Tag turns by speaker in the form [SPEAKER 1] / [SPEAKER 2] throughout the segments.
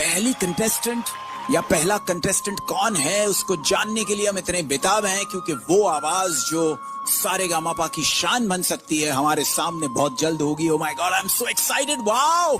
[SPEAKER 1] पहली कंटेस्टेंट या पहला कंटेस्टेंट कौन है, उसको जानने के लिए हम इतने बेताब हैं क्योंकि वो आवाज़ जो सारे गामापा की शान बन सकती है, हमारे सामने बहुत जल्द होगी। ओ my god I am so excited wow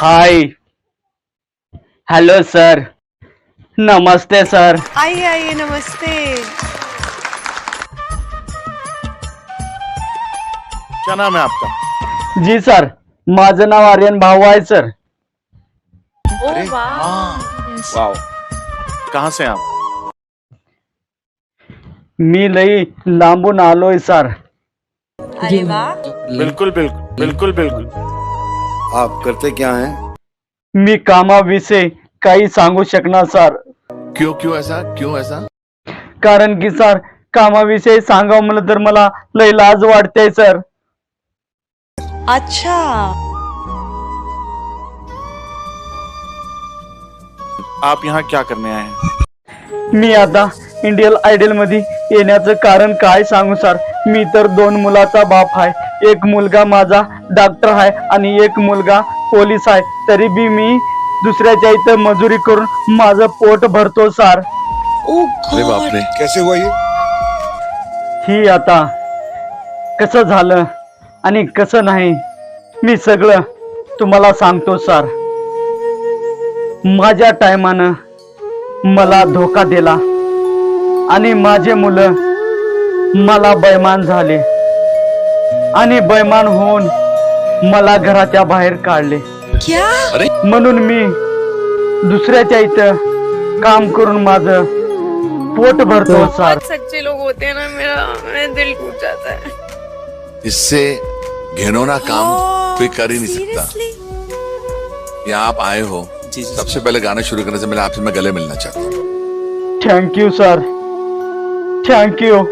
[SPEAKER 2] hi hello sir Namaste sir
[SPEAKER 3] आइए आइए नमस्ते।
[SPEAKER 4] क्या नाम है आपका?
[SPEAKER 2] जी सर माझं नाव आर्यन भाऊ आहे सर
[SPEAKER 3] ओ वाह।
[SPEAKER 4] वाओ कहाँ से आप?
[SPEAKER 2] मी लई लांबून आलोय सर
[SPEAKER 3] अरे वाह.
[SPEAKER 4] बिल्कुल बिल्कुल बिल्कुल बिल्कुल.
[SPEAKER 5] आप करते क्या हैं?
[SPEAKER 2] मी कामाविषयी काही सांगू शकणार सर
[SPEAKER 6] क्यों क्यों ऐसा? क्यों ऐसा?
[SPEAKER 2] कारण की सर कामाविषयी सांगावं म्हणलं तर मला लई लाज वाटते सर
[SPEAKER 3] अच्छा.
[SPEAKER 4] आप यहाँ क्या करने आए हैं?
[SPEAKER 2] मी आता इंडियन आयडलमध्ये येण्याचं कारण काय सांगू सर मी तर दोन मुलाचा बाप आहे. एक मुलगा माझा डॉक्टर आहे आणि एक मुलगा पोलीस आहे. तरी बी मी दुसऱ्याच्या इथं मजुरी करून माझं पोट भरतो सर
[SPEAKER 6] अरे
[SPEAKER 5] कैसे हुआ ये?
[SPEAKER 2] ही आता कसं झालं आणि कसं नाही मी सगळं तुम्हाला सांगतो सर माझ्या टायमानं मला धोका दिला आणि माझे मुलं मला बैमान झाले. आणि बैमान होऊन मला घराच्या बाहेर काढले.
[SPEAKER 3] क्या? अरे.
[SPEAKER 2] म्हणून मी दुसऱ्याच्या इथं काम करून माझं पोट भरतो सर.
[SPEAKER 7] बहुत सच्चे लोग होते हैं ना मेरा मेरा दिल टूट जाता है.
[SPEAKER 6] इससे घिनौना काम कोई कर ही नहीं सकता।
[SPEAKER 3] Seriously?
[SPEAKER 6] यहाँ आप आए हो सबसे पहले गाना शुरू करने से पहले आपसे मैं गले मिलना चाहता हूँ।
[SPEAKER 2] Thank you sir thank you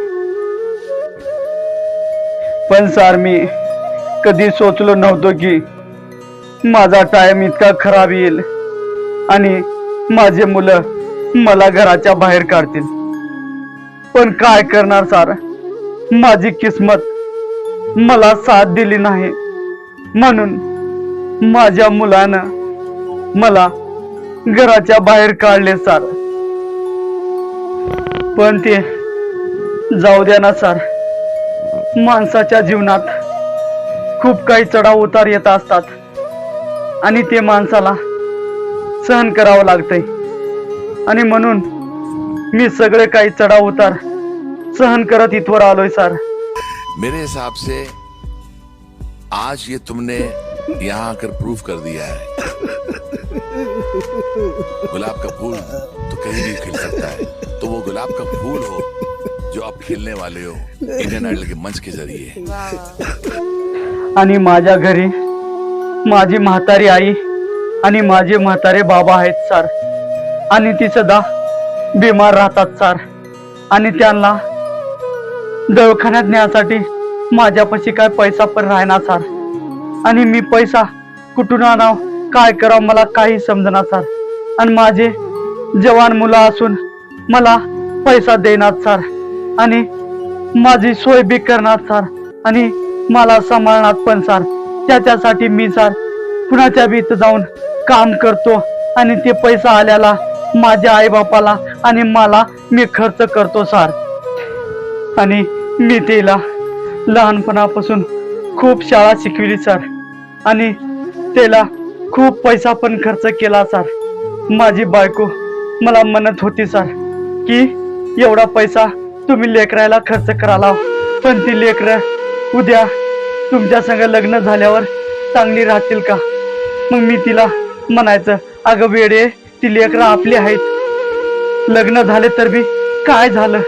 [SPEAKER 2] पण सर मी कधी सोचलो नव्हतो की माझा टाइम इतका खराब येईल. आणि माझे मुलं मला घराच्या बाहेर काढतील. पण काय करणार सर? माझी किस्मत मला साथ दिली नाही. म्हणून माझ्या मुलानं मला घराच्या बाहेर काढले सर. पण ते जाऊ द्या ना सर. माणसाच्या जीवनात खूप काही चढाव उतार येत असतात. आणि ते माणसाला सहन करावं लागतंय. आणि म्हणून मी सगळे काही चढाव उतार सहन करत इथवर आलोय सर.
[SPEAKER 6] मेरे हिसाब से आज ये तुमने यहाँ आकर प्रूव कर दिया है। गुलाब का फूल तो कहीं भी खिल सकता है। तो वो गुलाब का फूल हो जो आप खिलने वाले हो इंडियन आइडल के मंच के जरिए।
[SPEAKER 2] आणि माझ्या घरी माझी म्हातारी आई आणि माझे म्हातारे बाबा आहेत सर. आणि ती सदा बिमार राहतात सर. आणि त्यांना दवाखान्यात न्यायसाठी माझ्यापाशी काय पैसा पण राहणार सर. आणि मी पैसा कुठून आणाव काय करावं मला काही समजणार सर. आणि माझे जवान मुलं असून मला पैसा देणार सर. आणि माझी सोय बी करणार सर. आणि मला सांभाळणार पण सर. त्याच्यासाठी मी सर कुणाच्या भीत जाऊन काम करतो आणि ते पैसा आल्याला माझ्या आईबापाला आणि मला मी खर्च करतो सर. आणि मी तिला लहानपणापासून खूप शाळा शिकविली सर. आणि त्याला खूप पैसा पण खर्च केला सर. माझी बायको मला म्हणत होती सर की एवढा पैसा तुम्ही लेकरायला खर्च कराला पण ती लेकरं उद्या तुमच्या संग लग्न झाल्यावर चांगली राहतील का? मग मी तिला म्हणायचं अगं वेडे ती लेकरं आपली आहेत. लग्न झाले तर बी काय झालं?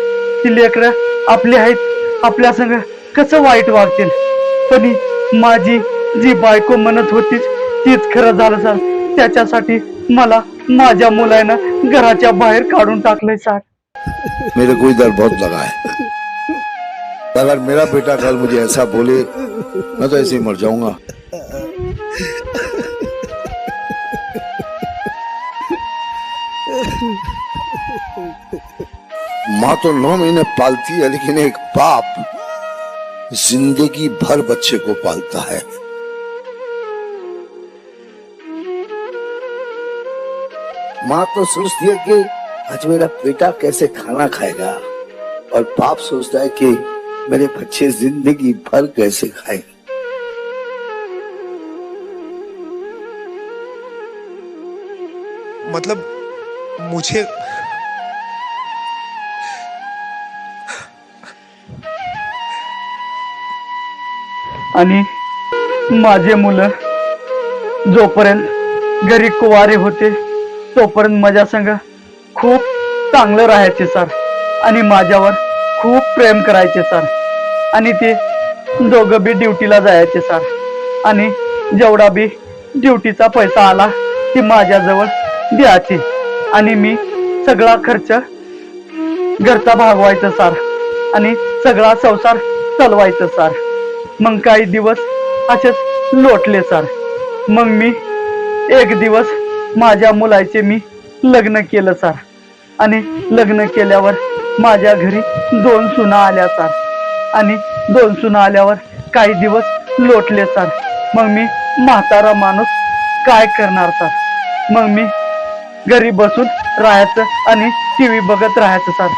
[SPEAKER 2] ती लेकरं आपली आहेत आपल्या संग कसं वाईट वागतील? पण माझी जी बायको म्हणत होतीच तीच खरं झालं सर त्याच्यासाठी मला माझ्या मुलानं घराच्या बाहेर काढून टाकलंय सर
[SPEAKER 5] मेरे कोई दर बहुत लगा है। अगर मेरा बेटा कल मुझे ऐसा बोले, मैं तो ऐसे ही मर जाऊँगा। माँ तो नौ महीने पालती है, लेकिन एक बाप ज़िंदगी भर बच्चे को पालता है। माँ तो सोचती है कि आज मेरा बेटा कैसे खाना खाएगा, और बाप सोचता है कि मेरे बच्चे जिंदगी भर कैसे खाएंगे
[SPEAKER 8] मतलब मुझे
[SPEAKER 2] आणि माझे मुलं जोपर्यंत घरी कुवारे होते तोपर्यंत माझ्या संग खूप चांगलं राहायचे सर आणि माझ्यावर खूप प्रेम करायचे सर आणि ते दोघं बी ड्युटीला जायचे सर आणि जेवढा बी ड्युटीचा पैसा आला ती माझ्याजवळ द्यायचे. आणि मी सगळा खर्च घरचा भागवायचा सर आणि सगळा संसार चालवायचा सर मग काही दिवस असेच लोटले सर मग मी एक दिवस माझ्या मुलाचे मी लग्न केलं सर आणि लग्न केल्यावर माझ्या घरी दोन सुना आल्या सर आणि दोन सुना आल्यावर काही दिवस लोटले सर मग मी म्हातारा माणूस काय करणार सर मग मी घरी बसून राहायचं आणि टी व्ही बघत राहायचं सर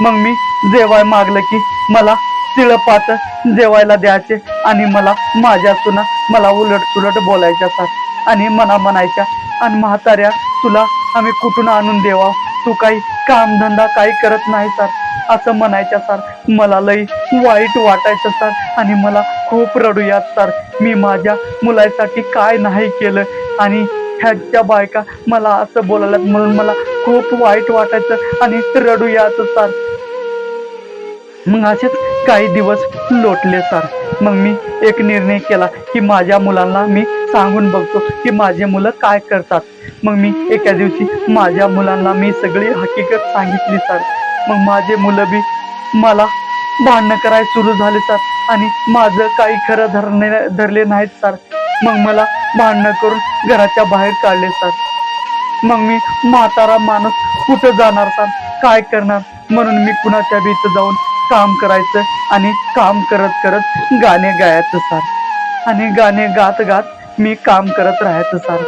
[SPEAKER 2] मग मी जेवाय मागलं की मला तिळपात जेवायला द्यायचे आणि मला माझ्या सुना मला उलट सुलट बोलायच्या सर आणि मना म्हणायच्या आणि म्हाताऱ्या तुला आम्ही कुठून आणून देवा तू काही कामधंदा काही करत नाही सर असं म्हणायच्या सर मला लई वाईट वाटायचं सर आणि मला खूप रडूयात सर. मी माझ्या मुलासाठी काय नाही केलं आणि ह्याच्या बायका मला असं बोलायला म्हणून मला खूप वाईट वाटायचं आणि रडूयात सर. मग असेच काही दिवस लोटले सर. मग मी एक निर्णय केला की माझ्या मुलांना मी सांगून बघतो की माझे मुलं काय करतात. मग मी एका दिवशी माझ्या मुलांना मी सगळी हकीकत सांगितली सर. मग माझे मुलं बी मला भांडणं करायला सुरू झाले सर आणि माझं काही खरं धरणे धरले नाहीत सर मग मला भांडणं करून घराच्या बाहेर काढले सर मग मी म्हातारा माणूस कुठं जाणार सर काय करणार? म्हणून मी कुणाच्या बी इथं जाऊन काम करायचं आणि काम करत करत गाणे गायचं सर आणि गाणे गात गात मी काम करत राहायचं सर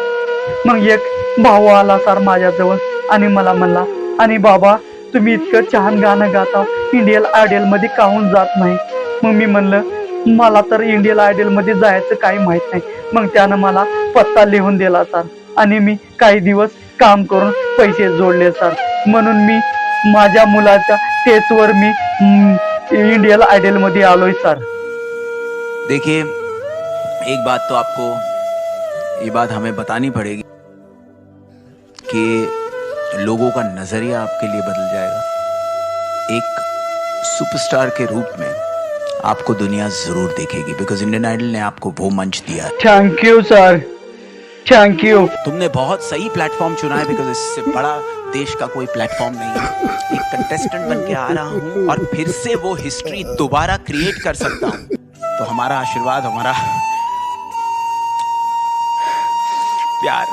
[SPEAKER 2] मग एक भाऊ आला सर माझ्याजवळ. आणि मला म्हणला आणि बाबा तुम्ही इतकं छान गाणं गाता इंडियन आयडियलमध्ये काहून जात नाही? मग मी म्हणलं मला तर इंडियन आयडियलमध्ये जायचं काही माहीत नाही. मग त्यानं मला पत्ता लिहून दिला सर. आणि मी काही दिवस काम करून पैसे जोडले सर. म्हणून मी माझ्या मुलाच्या टेस्टवर मी इंडियन आयडियलमध्ये आलोय सर.
[SPEAKER 1] देखिए एक बात तो आपको ये बात हमें बतानी पड़ेगी कि लोगों का नज़रिया आपके लिए बदल जाएगा। एक सुपरस्टार के रूप में आपको दुनिया ज़रूर देखेगी बिकॉज़ इंडियन आइडल ने आपको वो मंच दिया। है
[SPEAKER 2] थँक्यू सर थँक्यू
[SPEAKER 1] तुमने बहुत सही प्लेटफॉर्म चुना है बिकॉज़ इससे बड़ा देश का कोई प्लेटफॉर्म नहीं है। एक कंटेस्टेंट बन के आ रहा हूँ और फिर से वो हिस्ट्री दोबारा क्रिएट कर सकता हूँ। तो हमारा आशीर्वाद हमारा प्यार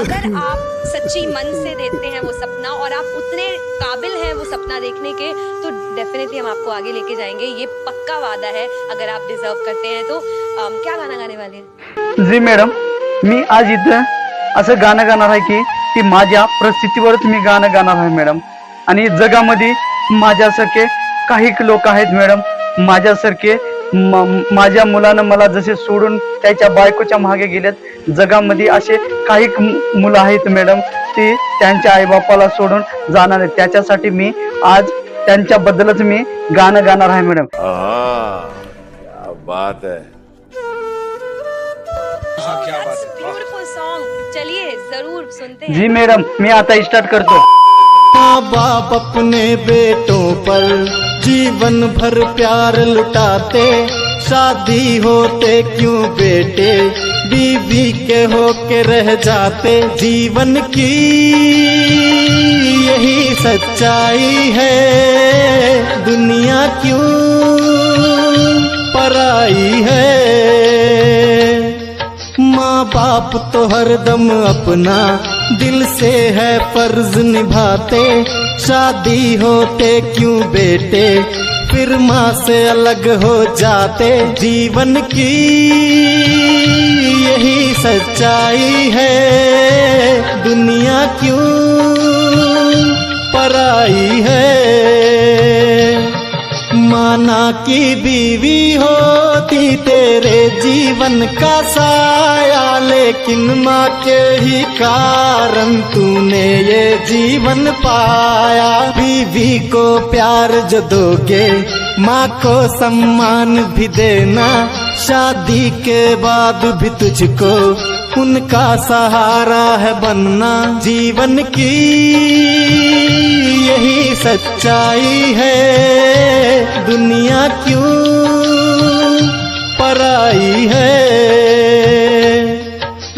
[SPEAKER 9] अगर आप सच्ची मन से देखते हैं वो सपना और आप उतने काबिल हैं वो सपना देखने के तो डेफिनेटली हम आपको आगे लेके जाएंगे। ये पक्का वादा है अगर आप डिजर्व करते हैं तो। आम, क्या गाना गाने वाले हैं?
[SPEAKER 2] जी मॅडम मी आज इथं असं गाणं गाणार आहे की ती माझ्या परिस्थितीवरच मी गाणं गाणार आहे मॅडम. आणि जगामध्ये माझ्यासारखे काही लोक आहेत मॅडम. माझ्यासारखे म- माझ्या मुलानं मला जसे सोडून त्याच्या बायकोच्या मागे गेलेत जगामध्ये असे काही मुलं आहेत मॅडम ती त्यांच्या आईबापाला सोडून जाणार आहेत. त्याच्यासाठी मी आज त्यांच्याबद्दलच मी गाणं गाणार आहे मॅडम
[SPEAKER 6] क्या बात है
[SPEAKER 9] That's beautiful. वो सॉन्ग चलिए जरूर सुनते हैं.
[SPEAKER 2] जी मैडम मी आता स्टार्ट करतो.
[SPEAKER 10] माँ बाप अपने बेटों पर जीवन भर प्यार लुटाते शादी होते क्यों बेटे? बीवी के होके रह जाते जीवन की। यही सच्चाई है। दुनिया क्यों पराई है? माँ बाप तो हरदम अपना दिल से है फ़र्ज़ निभाते। शादी होते क्यों बेटे? फिर माँ से अलग हो जाते जीवन की। यही सच्चाई है, दुनिया क्यों पराई है? माना की बीवी होती जीवन का साया, लेकिन माँ के ही कारण तूने ये जीवन पाया। बीवी को प्यार जो दोगे, माँ को सम्मान भी देना। शादी के बाद भी तुझको उनका सहारा है बनना। जीवन की यही सच्चाई है। दुनिया क्यों पराई है।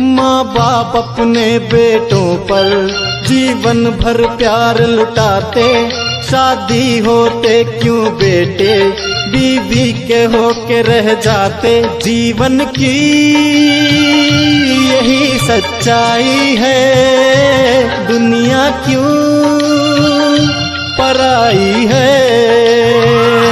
[SPEAKER 10] माँ बाप अपने बेटों पर जीवन भर प्यार लुटाते, शादी होते क्यों बेटे? बीवी के होके रह जाते जीवन की, यही सच्चाई है। दुनिया क्यों पराई है?